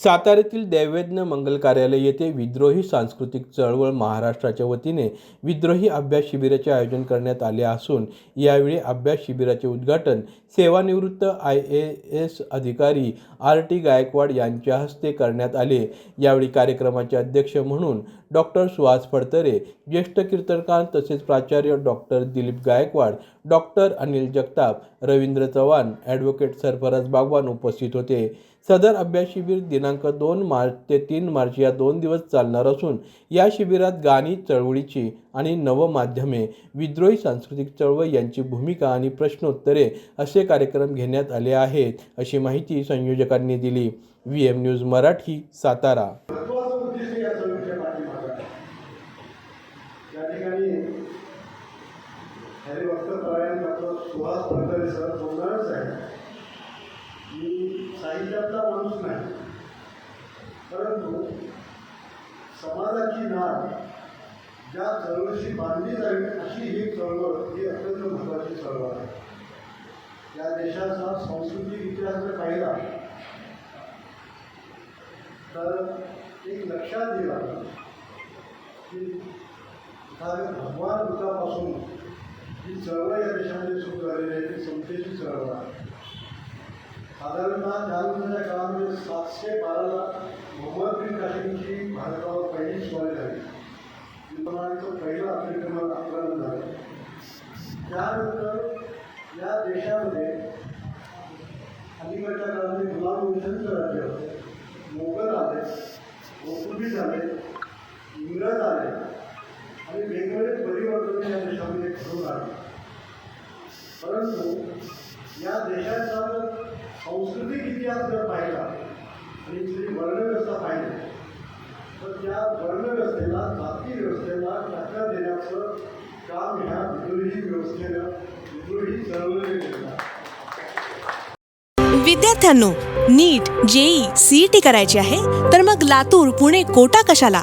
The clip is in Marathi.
साताऱ्यातील दैवेज्ञ मंगल कार्यालय येथे विद्रोही सांस्कृतिक चळवळ महाराष्ट्राच्या वतीने विद्रोही अभ्यास शिबिराचे आयोजन करण्यात आले असून यावेळी अभ्यास शिबिराचे उद्घाटन सेवानिवृत्त आय ए एस अधिकारी आर टी गायकवाड यांच्या हस्ते करण्यात आले. यावेळी कार्यक्रमाचे अध्यक्ष म्हणून डॉक्टर सुहास फडतरे ज्येष्ठ कीर्तनकार तसेच प्राचार्य doctor Dilip Gaikwad doctor Anil Jagtap Ravindra Chavan advocate Sarfaraz Bagwan उपस्थित होते. सदर अभ्यास शिबिर दिनांक दोन मार्च ते तीन मार्च या दोन दिवस चालणार असून या शिबिरात गाणी चळवळीची आणि नवमाध्यमे विद्रोही सांस्कृतिक चळवळ यांची भूमिका आणि प्रश्नोत्तरे असे कार्यक्रम घेण्यात आले आहेत अशी माहिती संयोजकांनी दिली. V M news Marathi Satara. महत्वाचं उद्दिष्ट या चळवळीच्या पाठीमागं आहे. या ठिकाणी हरिभक्त परायण डॉक्टर सुहास फडतरे सर बोलणारच आहे मी साहित्यातला माणूस नाही परंतु समाजाची नाळ ज्या चळवळीशी बांधली जावी अशी ही चळवळ ही अत्यंत महत्त्वाची चळवळ आहे. या देशाचा सांस्कृतिक इतिहास जर पाहिला तर एक लक्षात दिला की भगवान बुद्धापासून ही चळवळ या देशामध्ये सुरू झालेली आहे ती समतेची चळवळ आहे. साधारणतः त्यानंतरच्या काळामध्ये सातशे बाराला मोहम्मद बिन भारतावर पहिली स्वारी झाली. विमानाचं पहिलं अतिक्रमण आक्रमण झालं त्यानंतर या देशामध्ये अलीकडच्या काळामध्ये गुलाम हुसेनचं राज्य होते मोगल आले पोर्तुगीज आले इंग्रज आले आणि वेगवेगळे परिवर्तन या देशामध्ये घडून आले. परंतु या देशाचा जर सांस्कृतिक इतिहास जर पाहिला आणि इथली वर्णव्यवस्था पाहिली तर त्या वर्णव्यवस्थेला जाती व्यवस्थेला टक्कर देण्याचं काम ह्या विद्रोही व्यवस्थेनं विद्रोही चळवळीने केलं विद्यार्थ्यांनो नीट जेई सीईटी करायची आहे तर मग लातूर पुणे कोटा कशाला?